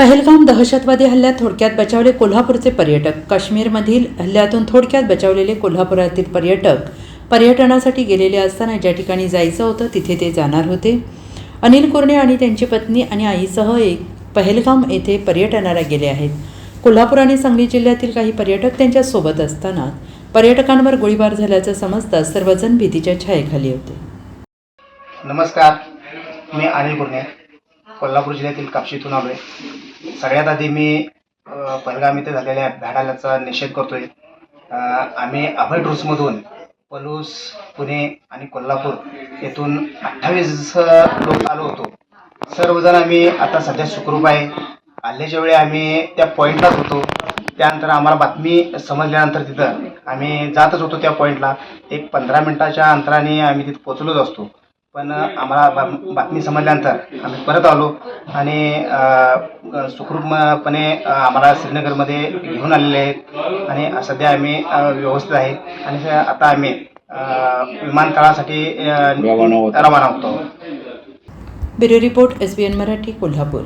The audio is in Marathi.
पहलगाम दहशतवादी हल्ल्यात थोडक्यात बचावले कोल्हापूरचे पर्यटक. काश्मीरमधील हल्ल्यातून थोडक्यात बचावलेले कोल्हापुरातील पर्यटक पर्यटनासाठी गेलेले असताना ज्या ठिकाणी जायचं होतं तिथे ते जाणार होते. अनिल कुर्णे आणि त्यांची पत्नी आणि आईसह एक पहलगाम येथे पर्यटनाला गेले आहेत. कोल्हापूर आणि सांगली जिल्ह्यातील काही पर्यटक त्यांच्यासोबत असताना पर्यटकांवर गोळीबार झाल्याचं समजताच सर्वजण भीतीच्या छायेखाली होते. नमस्कार. मी अनिल गुरणे कोल्हापूर जिल्ह्यातील कापशीतून आलो आहे सगळ्यात आधी मी अ, पहलगाम इथे झालेल्या भ्याडाल्याचा निषेध करतोय. आम्ही अभय ट्रूसमधून पलूस पुणे आणि कोल्हापूर येथून अठ्ठावीस लोक आलो होतो. सर्वजण आम्ही आता सध्या सुखरूप आहे. आल्याच्या वेळी आम्ही त्या पॉईंटलाच होतो त्यानंतर आम्हाला बातमी समजल्यानंतर तिथं आम्ही जातच होतो त्या पॉईंटला एक पंधरा मिनिटाच्या अंतराने आम्ही तिथं पोचलोच असतो. पण आम्हाला बा- बातमी समजल्यानंतर आम्ही परत आलो आणि सुखरूपपणे आम्हाला श्रीनगरमध्ये घेऊन आलेले आहेत आणि सध्या आम्ही व्यवस्थित आहे. आणि आता आम्ही विमानतळासाठी रवाना होतो. रवाना होतो. Bureau report S B N Marathi Kolhapur.